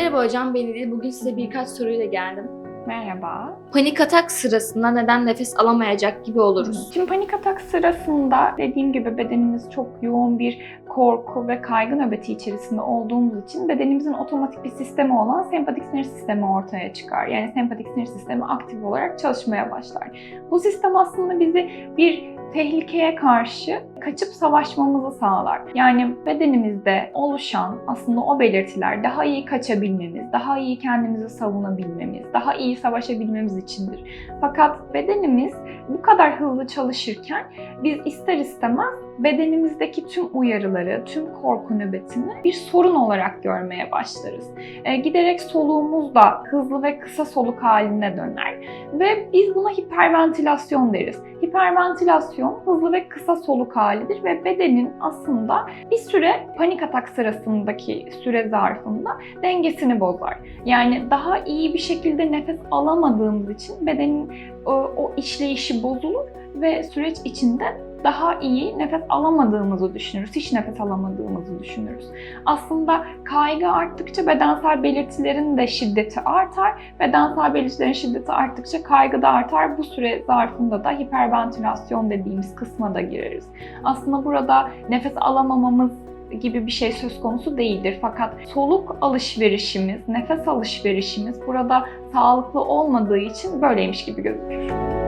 Merhaba hocam, ben İdil. Bugün size birkaç soruyla geldim. Merhaba. Panik atak sırasında neden nefes alamayacak gibi oluruz? Şimdi panik atak sırasında dediğim gibi bedenimiz çok yoğun bir korku ve kaygı nöbeti içerisinde olduğumuz için bedenimizin otomatik bir sistemi olan sempatik sinir sistemi ortaya çıkar. Yani sempatik sinir sistemi aktif olarak çalışmaya başlar. Bu sistem aslında bizi bir tehlikeye karşı kaçıp savaşmamızı sağlar. Yani bedenimizde oluşan aslında o belirtiler daha iyi kaçabilmemiz, daha iyi kendimizi savunabilmemiz, daha iyi savaşabilmemiz içindir. Fakat bedenimiz bu kadar hızlı çalışırken biz ister istemez bedenimizdeki tüm uyarıları, tüm korku nöbetini bir sorun olarak görmeye başlarız. E, giderek soluğumuz da hızlı ve kısa soluk haline döner ve biz buna hiperventilasyon deriz. Hiperventilasyon hızlı ve kısa soluk halidir ve bedenin aslında bir süre panik atak sırasındaki süre zarfında dengesini bozar. Yani daha iyi bir şekilde nefes alamadığımız için bedenin o, o işleyişi bozulur ve süreç içinde daha iyi nefes alamadığımızı düşünürüz. Hiç nefes alamadığımızı düşünürüz. Aslında kaygı arttıkça bedensel belirtilerin de şiddeti artar. Bedensel belirtilerin şiddeti arttıkça kaygı da artar. Bu süre zarfında da hiperventilasyon dediğimiz kısma da gireriz. Aslında burada nefes alamamamız gibi bir şey söz konusu değildir. Fakat soluk alışverişimiz, nefes alışverişimiz burada sağlıklı olmadığı için böyleymiş gibi gözükür.